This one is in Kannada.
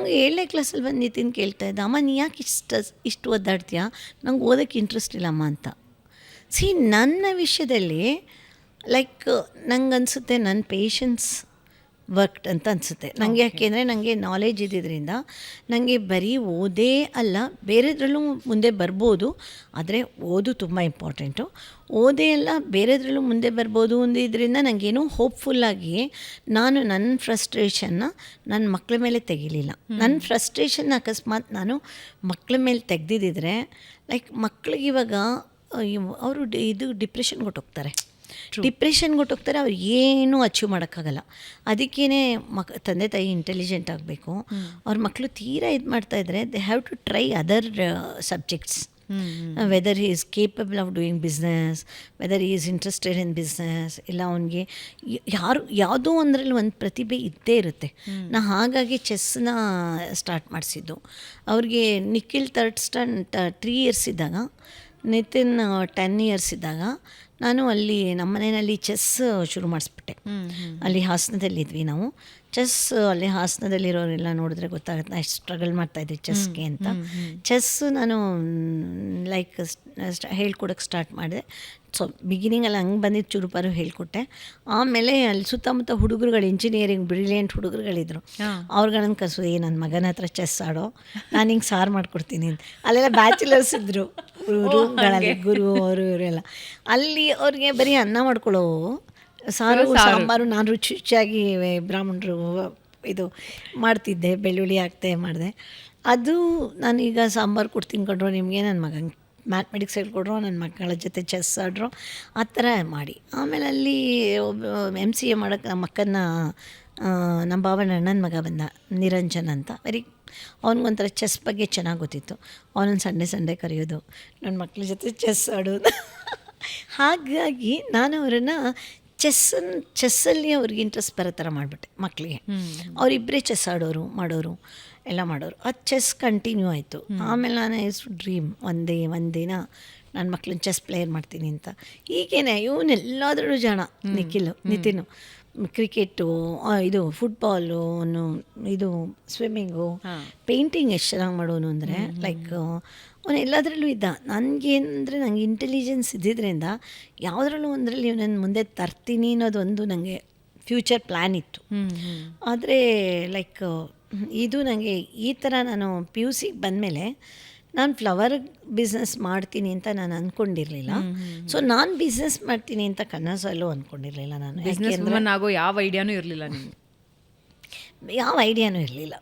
ನಂಗೆ ಏಳನೇ ಕ್ಲಾಸಲ್ಲಿ ಬಂದು ನಿತಿನ್ ಕೇಳ್ತಾ ಇದ್ದ, ಅಮ್ಮ, ನೀ ಯಾಕೆ ಇಷ್ಟ, ಇಷ್ಟು ಒದ್ದಾಡ್ತೀಯಾ? ನಂಗೆ ಓದೋಕ್ಕೆ ಇಂಟ್ರೆಸ್ಟ್ ಇಲ್ಲಮ್ಮ ಅಂತ. ಸಿ ನನ್ನ ವಿಷಯದಲ್ಲಿ ಲೈಕ್ ನಂಗೆ ಅನಿಸುತ್ತೆ ನನ್ನ ಪೇಷನ್ಸ್ ವರ್ಕ್ಡ್ ಅಂತ ಅನಿಸುತ್ತೆ. ನನಗೆ ಯಾಕೆಂದರೆ ನನಗೆ ನಾಲೆಜ್ ಇದ್ದಿದ್ದರಿಂದ ನನಗೆ ಬರೀ ಓದೇ ಅಲ್ಲ ಬೇರೆದ್ರಲ್ಲೂ ಮುಂದೆ ಬರ್ಬೋದು ಆದರೆ ಓದು ತುಂಬ ಇಂಪಾರ್ಟೆಂಟು ಓದೇ ಅಲ್ಲ ಬೇರೆದ್ರಲ್ಲೂ ಮುಂದೆ ಬರ್ಬೋದು ಒಂದು ಇದರಿಂದ ನನಗೇನು ಹೋಪ್ಫುಲ್ಲಾಗಿ ನಾನು ನನ್ನ ಫ್ರಸ್ಟ್ರೇಷನ್ನ ನನ್ನ ಮಕ್ಕಳ ಮೇಲೆ ತೆಗಿಲಿಲ್ಲ. ನನ್ನ ಫ್ರಸ್ಟ್ರೇಷನ್ ಅಕಸ್ಮಾತ್ ನಾನು ಮಕ್ಕಳ ಮೇಲೆ ತೆಗೆದಿದ್ದಿದ್ರೆ ಲೈಕ್ ಮಕ್ಳಿಗೆ ಇವಾಗ ಅವರು ಇದು ಡಿಪ್ರೆಷನ್ಗೆ ಹೊಟ್ಟೋಗ್ತಾರೆ ಡಿಪ್ರೆಷನ್ಗೆ ಹೊಟ್ಟೋಗ್ತಾರೆ ಅವ್ರು ಏನೂ ಅಚೀವ್ ಮಾಡೋಕ್ಕಾಗಲ್ಲ. ಅದಕ್ಕೇ ಮಕ್ ತಂದೆ ತಾಯಿ ಇಂಟೆಲಿಜೆಂಟ್ ಆಗಬೇಕು. ಅವ್ರ ಮಕ್ಕಳು ತೀರಾ ಇದು ಮಾಡ್ತಾಯಿದ್ರೆ they have to try other subjects whether is capable of doing business whether is interested in business ಇಲ್ಲ ಅವನಿಗೆ ಯಾರು ಯಾವುದೋ ಒಂದರಲ್ಲಿ ಒಂದು ಪ್ರತಿಭೆ ಇದ್ದೇ ಇರುತ್ತೆ. ನಾ ಹಾಗಾಗಿ ಚೆಸ್ನ ಸ್ಟಾರ್ಟ್ ಮಾಡಿಸಿದ್ದು. ಅವ್ರಿಗೆ Nikhil third stand three years ಇದ್ದಾಗ ನಿತಿನ್ ಟೆನ್ ಇಯರ್ಸ್ ಇದ್ದಾಗ ನಾನು ಅಲ್ಲಿ ನಮ್ಮ ಮನೆಯಲ್ಲಿ ಚೆಸ್ ಶುರು ಮಾಡಿಸ್ಬಿಟ್ಟೆ. ಅಲ್ಲಿ ಹಾಸನದಲ್ಲಿದ್ವಿ ನಾವು. ಚೆಸ್ ಅಲ್ಲಿ ಹಾಸನದಲ್ಲಿರೋರೆಲ್ಲ ನೋಡಿದ್ರೆ ಗೊತ್ತಾಗುತ್ತೆ ನಾನು ಸ್ಟ್ರಗಲ್ ಮಾಡ್ತಾಯಿದ್ದೆ ಚೆಸ್ಗೆ ಅಂತ. ಚೆಸ್ ನಾನು ಲೈಕ್ ಹೇಳ್ಕೊಡಕ್ಕೆ ಸ್ಟಾರ್ಟ್ ಮಾಡಿದೆ. ಸೊ ಬಿಗಿನಿಂಗಲ್ಲಿ ಹಂಗೆ ಬಂದಿದ್ದು ಚುರುಪಾರು ಹೇಳ್ಕೊಟ್ಟೆ. ಆಮೇಲೆ ಅಲ್ಲಿ ಸುತ್ತಮುತ್ತ ಹುಡುಗರುಗಳು ಇಂಜಿನಿಯರಿಂಗ್ ಬ್ರಿಲಿಯಂಟ್ ಹುಡುಗರುಗಳಿದ್ರು. ಅವ್ರುಗಳನ್ನ ಕಸು ಏ ನನ್ನ ಮಗನ ಹತ್ರ ಚೆಸ್ ಆಡೋ ನಾನು ಹಿಂಗೆ ಸಾರು ಮಾಡ್ಕೊಡ್ತೀನಿ ಅಂತ. ಅಲ್ಲೆಲ್ಲ ಬ್ಯಾಚುಲರ್ಸ್ ಇದ್ದರು ರೂಮ್ಗಳಲ್ಲಿ ಗುರು ಅವರು ಇವರೆಲ್ಲ ಅಲ್ಲಿ ಅವ್ರಿಗೆ ಬರೀ ಅನ್ನ ಮಾಡ್ಕೊಳ್ಳೋ ಸಾರು ಸಾಂಬಾರು ನಾನು ರುಚಿ ರುಚಿಯಾಗಿ ಬ್ರಾಹ್ಮಣರು ಇದು ಮಾಡ್ತಿದ್ದೆ ಬೆಳ್ಳುಳ್ಳಿ ಹಾಕ್ತೆ ಮಾಡಿದೆ. ಅದು ನಾನೀಗ ಸಾಂಬಾರು ಕೊಡ್ತೀನಿ ತಿನ್ಕೊಂಡ್ರು ನಿಮಗೆ ನನ್ನ ಮಗಂಗೆ ಮ್ಯಾಥಮೆಟಿಕ್ಸ್ ಹೇಳ್ಕೊಡ್ರು ನನ್ನ ಮಕ್ಕಳ ಜೊತೆ ಚೆಸ್ ಆಡ್ರು ಆ ಥರ ಮಾಡಿ. ಆಮೇಲೆ ಅಲ್ಲಿ ಒಬ್ಬ ಎಂ ಸಿ ಎ ಮಾಡೋಕ್ಕೆ ನಮ್ಮ ಅಕ್ಕನ ನಮ್ಮ ಭಾವನ ಅಣ್ಣನ ಮಗ ಬಂದ ನಿರಂಜನ್ ಅಂತ. ವೆರಿ ಅವನಿಗೊಂಥರ ಚೆಸ್ ಬಗ್ಗೆ ಚೆನ್ನಾಗಿ ಗೊತ್ತಿತ್ತು. ಅವನನ್ನು ಸಂಡೇ ಸಂಡೇ ಕರೆಯೋದು ನನ್ನ ಮಕ್ಕಳ ಜೊತೆ ಚೆಸ್ ಆಡೋದು. ಹಾಗಾಗಿ ನಾನು ಅವರನ್ನು ಚೆಸ್ಸನ್ನು ಚೆಸ್ಸಲ್ಲಿ ಅವ್ರಿಗೆ ಇಂಟ್ರೆಸ್ಟ್ ಬರೋ ಥರ ಮಾಡಿಬಿಟ್ಟೆ ಮಕ್ಕಳಿಗೆ ಅವರಿಬ್ಬರೇ ಚೆಸ್ ಆಡೋರು ಮಾಡೋರು ಎಲ್ಲ ಮಾಡೋರು. ಆ ಚೆಸ್ ಕಂಟಿನ್ಯೂ ಆಯಿತು. ಆಮೇಲೆ ನಾನು ಎಷ್ಟು ಡ್ರೀಮ್ ಒಂದೇ ಒಂದಿನ ನನ್ನ ಮಕ್ಳನ್ನ ಚೆಸ್ ಪ್ಲೇಯರ್ ಮಾಡ್ತೀನಿ ಅಂತ. ಈಗೇನೆ ಇವನ್ನೆಲ್ಲದರಲ್ಲೂ ಜನ ನಿಖಿಲ್ ನಿತಿನು. ಕ್ರಿಕೆಟು ಇದು ಫುಟ್ಬಾಲು ಇದು ಸ್ವಿಮ್ಮಿಂಗು ಪೇಂಟಿಂಗ್ ಎಷ್ಟು ಚೆನ್ನಾಗಿ ಮಾಡೋನು ಅಂದರೆ ಲೈಕ್ ಅವನು ಎಲ್ಲದರಲ್ಲೂ ಇದ್ದ. ನನಗೆ ಅಂದರೆ ನಂಗೆ ಇಂಟೆಲಿಜೆನ್ಸ್ ಇದ್ದಿದ್ದರಿಂದ ಯಾವುದ್ರಲ್ಲೂ ಒಂದರಲ್ಲಿ ಇವನನ್ನು ಮುಂದೆ ತರ್ತೀನಿ ಅನ್ನೋದೊಂದು ನನಗೆ ಫ್ಯೂಚರ್ ಪ್ಲ್ಯಾನ್ ಇತ್ತು. ಆದರೆ ಲೈಕ್ ಇದು ನನಗೆ ಈ ಥರ ನಾನು ಪಿ ಯು ಸಿಗೆ ಬಂದಮೇಲೆ ನಾನು ಫ್ಲವರ್ ಬಿಸ್ನೆಸ್ ಮಾಡ್ತೀನಿ ಅಂತ ನಾನು ಅಂದ್ಕೊಂಡಿರಲಿಲ್ಲ ಸೊ ನಾನು ಬಿಸ್ನೆಸ್ ಮಾಡ್ತೀನಿ ಅಂತ ಕನಸಲ್ಲೂ ಅಂದ್ಕೊಂಡಿರಲಿಲ್ಲ ನಾನು. ಬಿಸ್ನೆಸ್ ಆಗೋ ಯಾವ ಐಡಿಯಾನೂ ಇರಲಿಲ್ಲ ನಿಮ್ಗೆ? ಯಾವ ಐಡಿಯಾನೂ ಇರಲಿಲ್ಲ.